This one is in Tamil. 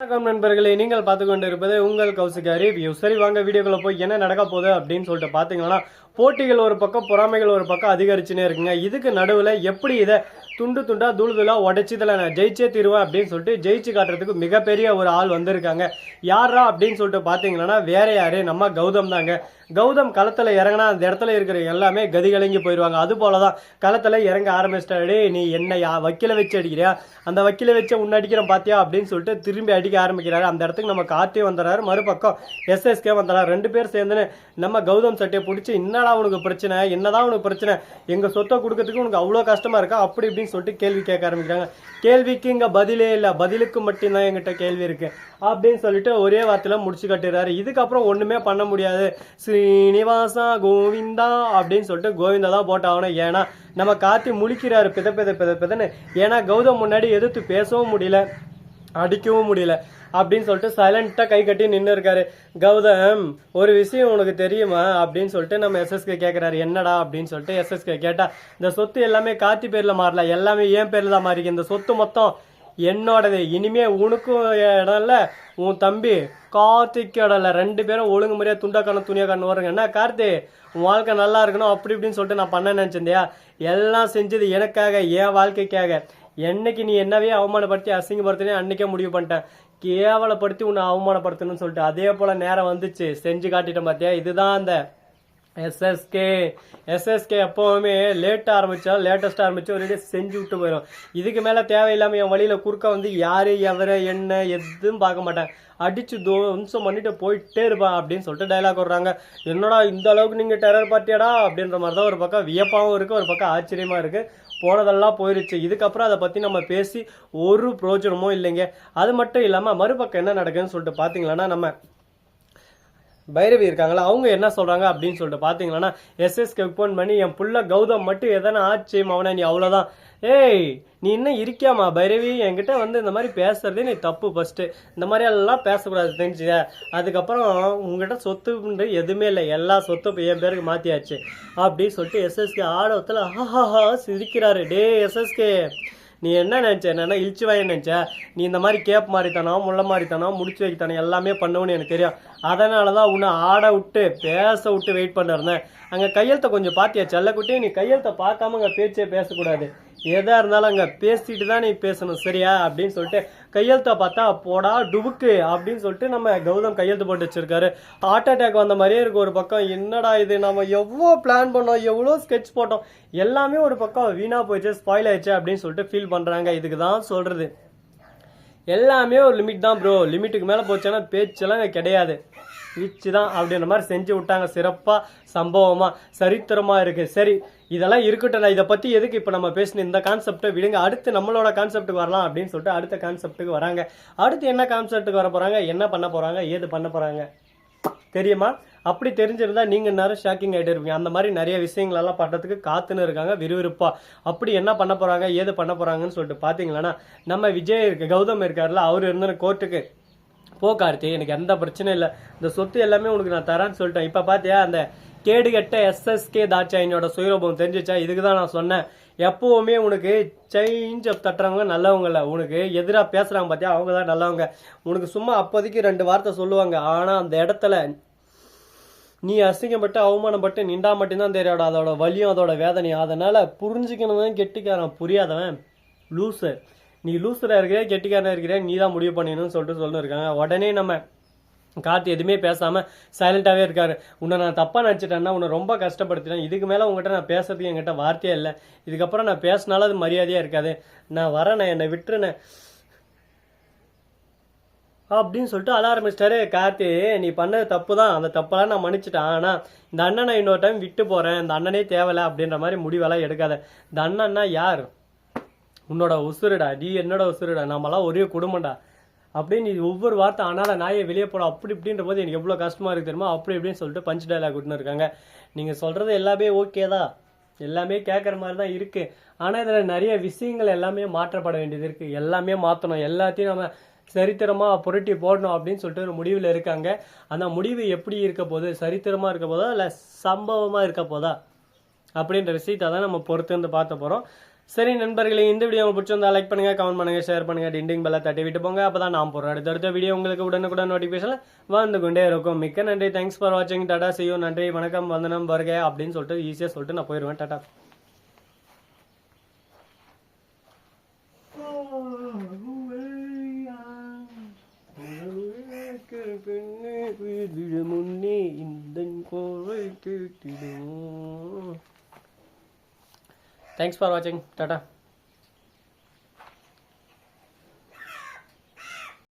வணக்கம் நண்பர்களே நீங்கள் பார்த்து கொண்டு இருப்பது உங்கள் கௌசிகா ரிவ்யூ சரி வாங்க வீடியோக்குள்ள போய் என்ன நடக்க போகுது அப்படின்னு சொல்லிட்டு பார்த்தீங்கன்னா போட்டிகள் ஒரு பக்கம் பொறாமைகள் ஒரு பக்கம் அதிகரிச்சுனே இருக்குங்க. இதுக்கு நடுவில் எப்படி இதை துண்டு துண்டா தூள் தூளா உடச்சி இதில் நான் ஜெயிச்சே தீருவேன் அப்படின்னு சொல்லிட்டு ஜெயிச்சு காட்டுறதுக்கு மிகப்பெரிய ஒரு ஆள் வந்திருக்காங்க. யாரா அப்படின்னு சொல்லிட்டு பார்த்தீங்கன்னா வேற யாரு? நம்ம கௌதம் தாங்க. கௌதம் களத்தில் இறங்கினா அந்த இடத்துல இருக்கிற எல்லாமே கதி கலங்கி போயிடுவாங்க. அது போல தான் களத்தில் இறங்க ஆரம்பிச்சிட்டாடே நீ என்ன யா- வக்கீல வச்சு அடிக்கிறியா? அந்த வக்கீல வச்சு உன்னை அடிக்கிறோம் பார்த்தியா அப்படின்னு சொல்லிட்டு திரும்பி அடிக்க ஆரம்பிக்கிறாரு. அந்த இடத்துக்கு நம்ம கார்த்தி வந்துடுறாரு. மறுபக்கம் எஸ்எஸ்கே வந்துடுறாரு. ரெண்டு பேர் சேர்ந்துன்னு நம்ம கௌதம் சட்டையை பிடிச்சி என்னடா உனக்கு பிரச்சனை? என்னதான் உனக்கு பிரச்சனை? எங்கள் சொத்தை கொடுக்கறதுக்கு உனக்கு அவ்வளோ கஷ்டமாக இருக்கா? அப்படி இப்படின்னு சொல்லிட்டு கேள்வி கேட்க ஆரம்பிக்கிறாங்க. கேள்விக்கு இங்கே பதிலே இல்லை. பதிலுக்கு மட்டும்தான் எங்கிட்ட கேள்வி இருக்குது அப்படின்னு சொல்லிட்டு ஒரே வார்த்தையில் முடிச்சு கட்டுறாரு இதுக்கப்புறம் ஒன்றுமே பண்ண முடியாது. ஸ்ரீனிவாசா கோவிந்தா அப்படின்னு சொல்லிட்டு கோவிந்தா தான் போட்டாகணும். ஏன்னா நம்ம காத்தி முழிக்கிறாரு. பித பித பித பிதன்னு. ஏன்னா கௌதம் முன்னாடி எதிர்த்து பேசவும் முடியல அடிக்கவும் முடியல அப்படின்னு சொல்லிட்டு சைலண்ட்டாக கை கட்டி நின்று இருக்காரு. கௌதம் ஒரு விஷயம் உனக்கு தெரியுமா? அப்படின்னு சொல்லிட்டு நம்ம எஸ்எஸ்கே கேட்குறாரு என்னடா அப்படின்னு சொல்லிட்டு எஸ்எஸ்கே கேட்டால் இந்த சொத்து எல்லாமே கார்த்தி பேரில் மாறல. எல்லாமே என் பேரில் தான் மாறிக்கு இந்த சொத்து மொத்தம் என்னோடது. இனிமே உனக்கும் இடம் இல்லை. உன் தம்பி கார்த்திக்கோட இடம் ரெண்டு பேரும் ஒழுங்கு முறையாக துண்டக்கான கண்ணு கண்ணு வருங்க என்ன கார்த்தி? உன் வாழ்க்கை நல்லா இருக்கணும். அப்படி இப்படின்னு சொல்லிட்டு நான் பண்ண நினச்சிருந்தியா? எல்லாம் செஞ்சது எனக்காக என் வாழ்க்கைக்காக. என்னைக்கு நீ என்னவே அவமானப்படுத்தி அசிங்கப்படுத்தினே அன்னைக்கே முடிவு பண்ணிட்டேன். கேவலப்படுத்தி உன்னை அவமானப்படுத்தணும்னு சொல்லிட்டு. அதே போல் நேரம் வந்துச்சு. செஞ்சு காட்டிட்டேன் பார்த்தியா இதுதான் அந்த எஸ்எஸ்கே எஸ்எஸ்கே எப்போவுமே லேட்டாக ஆரம்பிச்சா லேட்டஸ்ட்டாக ஆரம்பித்தோம் ஒரு செஞ்சு விட்டு போயிடும் இதுக்கு மேலே தேவையில்லாமல் என் வழியில் குறுக்க வந்து யார் எவர என்ன எதுவும் பார்க்க மாட்டேன். அடித்து துவம்சம் பண்ணிட்டு போயிட்டே இருப்பான் அப்படின்னு சொல்லிட்டு டைலாக் வர்றாங்க என்னடா இந்த அளவுக்கு நீங்கள் டெரர் பார்ட்டியாடா அப்படின்ற மாதிரி தான் ஒரு பக்கம் வியப்பாகவும் இருக்குது ஒரு பக்கம் ஆச்சரியமாக இருக்குது போனதெல்லாம் போயிருச்சு. இதுக்கப்புறம் அதை பற்றி நம்ம பேசி ஒரு பிரோஜனமும் இல்லைங்க. அது மட்டும் இல்லாமல் மறுபக்கம் என்ன நடக்குதுன்னு சொல்லிட்டு பாத்தீங்களன்னா நம்ம பைரவி இருக்காங்களா? அவங்க என்ன சொல்றாங்க அப்படின்னு சொல்லிட்டு பாத்தீங்கன்னா எஸ்எஸ்க்கு ஃபோன் பண்ணி என் புள்ள கௌதம் மட்டும் எதனா ஆச்சு அவனை நீ அவ்வளவுதான். ஏய் நீ இன்னும் இருக்கியாமா பைரவி? என்கிட்ட வந்து இந்த மாதிரி பேசுறதே நீ தப்பு ஃபர்ஸ்ட் இந்த மாதிரி எல்லாம் பேசக்கூடாது தெரிஞ்சுக்க. அதுக்கப்புறம் உங்ககிட்ட சொத்துன்றது எதுவுமே இல்லை. எல்லா சொத்தும் என் பேருக்கு மாத்தியாச்சு. அப்படின்னு சொல்லிட்டு எஸ்எஸ்கே ஆடவத்தில் ஹா சிரிக்கிறாரு. டே எஸ்எஸ்கே நீ என்ன நினச்ச? என்னன்னா இழிச்சு வாய நினச்ச? நீ இந்த மாதிரி கேப் மாதிரி தானோ முள்ள மாதிரி தானோ முடிச்சு வைக்கத்தானோ எல்லாமே பண்ணவுன்னு எனக்கு தெரியும். அதனால தான் உன்னை ஆட விட்டு பேச விட்டு வெயிட் பண்ணிருந்தேன் அங்கே கையெழுத்தை கொஞ்சம் பார்த்தியா செல்லக்குட்டி? நீ கையெழுத்தை பார்க்காம அங்கே பேச்சே பேசக்கூடாது. எதா இருந்தாலும் அங்கே பேசிட்டு தான் நீ பேசணும் சரியா? அப்படின்னு சொல்லிட்டு கையெழுத்தை பார்த்தா போடா டுபுக்கு அப்படின்னு சொல்லிட்டு நம்ம கௌதம் கையெழுத்து போட்டு வச்சிருக்காரு. ஹார்ட் அட்டாக் வந்த மாதிரியே இருக்கு ஒரு பக்கம். என்னடா இது? நம்ம எவ்வளோ பிளான் பண்ணோம் எவ்வளோ ஸ்கெட்ச் போட்டோம். எல்லாமே ஒரு பக்கம் வீணா போயிடுச்சு ஸ்பாயில் ஆயிடுச்சு அப்படின்னு சொல்லிட்டு ஃபீல் பண்ணுறாங்க இதுக்கு தான் சொல்கிறது எல்லாமே ஒரு லிமிட் தான் ப்ரோ லிமிட்டுக்கு மேலே போச்சுன்னா பேச்செல்லாம் கிடையாது. வீச்சு தான் அப்படின்ற மாதிரி செஞ்சு விட்டாங்க. சிறப்பாக சம்பவமாக சரித்திரமாக இருக்குது சரி இதெல்லாம் இருக்கட்டும். நான் இதை பற்றி எதுக்கு இப்போ நம்ம பேசின இந்த கான்செப்டை விடுங்க. அடுத்து நம்மளோட கான்செப்ட்டுக்கு வரலாம் அப்படின்னு சொல்லிட்டு அடுத்த கான்செப்ட்டுக்கு வராங்க. அடுத்து என்ன கான்செப்ட்டுக்கு வர போகிறாங்க என்ன பண்ண போகிறாங்க ஏது பண்ண போகிறாங்க தெரியுமா? அப்படி தெரிஞ்சிருந்தா நீங்க நேரம் ஷாக்கிங் ஆகிட்டு இருப்பீங்க. அந்த மாதிரி நிறைய விஷயங்கள் எல்லாம் பண்றதுக்கு காத்துன்னு இருக்காங்க விறுவிறுப்பா. அப்படி என்ன பண்ண போறாங்க ஏது பண்ண போறாங்கன்னு சொல்லிட்டு பாத்தீங்களன்னா நம்ம விஜய் இருக்கு கௌதம் இருக்கார்ல அவர் இருந்த கோர்ட்டுக்கு போ கார்த்தி எனக்கு எந்த பிரச்சனையும் இல்லை. இந்த சொத்து எல்லாமே உனக்கு நான் தரேன்னு சொல்லிட்டேன். இப்போ பார்த்தியா அந்த கேடு கெட்ட எஸ்எஸ்கே தாட்சாயினோட சுயரூபம் தெரிஞ்சிச்சா? இதுக்கு தான் நான் சொன்னேன். எப்பவுமே உனக்கு சேஞ்ச் அப் தட்டுறவங்க நல்லவங்க உனக்கு எதிராக பேசுகிறாங்க பார்த்தியா அவங்க தான் நல்லவங்க. உனக்கு சும்மா அப்போதைக்கு ரெண்டு வார்த்தை சொல்லுவாங்க. ஆனால் அந்த இடத்துல நீ அசிங்கப்பட்டு அவமானப்பட்டு நின்றா மட்டும்தான் தெரியாடா அதோட வலியும் அதோட வேதனையும். அதனால் புரிஞ்சுக்கணும் கெட்டிக்காரன் புரியாதவன் லூசர் நீ லூசராக இருக்கிற கெட்டிக்காரன் இருக்கிற நீ தான் முடிவு பண்ணிடணும்னு சொல்லிட்டு சொல்லிருக்காங்க. உடனே நம்ம கார்த்தி எதுவுமே பேசாமல் சைலண்டாகவே இருக்காரு. உன்னை நான் தப்பாக நினச்சிட்டேன்னா உன்னை ரொம்ப கஷ்டப்படுத்தினேன் இதுக்கு மேலே உங்ககிட்ட நான் பேசுறதுக்கு என்கிட்ட வார்த்தையே இல்லை. இதுக்கப்புறம் நான் பேசினாலும் அது மரியாதையாக இருக்காது. நான் வரேன் என்னை விட்டுருனேன். அப்படின்னு சொல்லிட்டு அழ ஆரம்பிச்சிட்டாரு கார்த்தி. நீ பண்ணது தப்பு தான் அந்த தப்பெல்லாம் நான் மன்னிச்சிட்டேன். ஆனால் இந்த அண்ணனை இன்னொரு டைம் விட்டு போகிறேன் இந்த அண்ணனே தேவையில்ல அப்படின்ற மாதிரி முடிவெல்லாம் எடுக்காத. இந்த அண்ணன்னா யார்? உன்னோட உசுருடா. நீ என்னோட உசுருடா. நம்மளாம் ஒரே குடும்பம்டா. அப்படின்னு இது ஒவ்வொரு வார்த்தை ஆனால் நாயை வெளியே போட அப்படி இப்படின்ற போது எனக்கு எவ்வளோ கஷ்டமாக இருக்குது தெரியுமா? அப்படி இப்படின்னு சொல்லிட்டு பஞ்ச் டைலாக் விட்டுன்னு இருக்காங்க. நீங்கள் சொல்கிறது எல்லாமே ஓகே தான். எல்லாமே கேட்குற மாதிரி தான் இருக்குது ஆனால் இதில் நிறைய விஷயங்கள் எல்லாமே மாற்றப்பட வேண்டியது இருக்குது எல்லாமே மாற்றணும் எல்லாத்தையும் நம்ம சரித்திரமாக புரட்டி போடணும் அப்படின்னு சொல்லிட்டு ஒரு முடிவில் இருக்காங்க. அந்த முடிவு எப்படி இருக்க போது சரித்திரமாக இருக்க போதா இல்லை சம்பவமாக இருக்க போதா? அப்படின்ற விஷயத்தை தான் நம்ம பொறுத்து வந்து பார்த்த போகிறோம் சரி நண்பர்களே இந்த வீடியோ உங்களுக்கு பிடிச்சிருந்தா லைக் பண்ணுங்க கமெண்ட் பண்ணுங்க ஷேர் பண்ணுங்க டிண்டிங் பெல்ல தட்டி விட்டு போங்க. அப்பதான் நான் போடுறேன் அடுத்தடுத்த வீடியோ உங்களுக்கு உடனுக்குடன் நோட்டிபிகேஷன் வந்து கொண்டே இருக்கும். மிக்க நன்றி தேங்க்ஸ் ஃபார் வாட்சிங் டாடா செய்யோ நன்றி வணக்கம் வந்தனம் வருக அப்படின்னு சொல்லிட்டு ஈஸியாக சொல்லிட்டு நான் போயிடுவேன் டாடா. முன்னே இந்த கோவை கேட்டிடும். தேங்க்ஸ் ஃபார் வாட்சிங் டாடா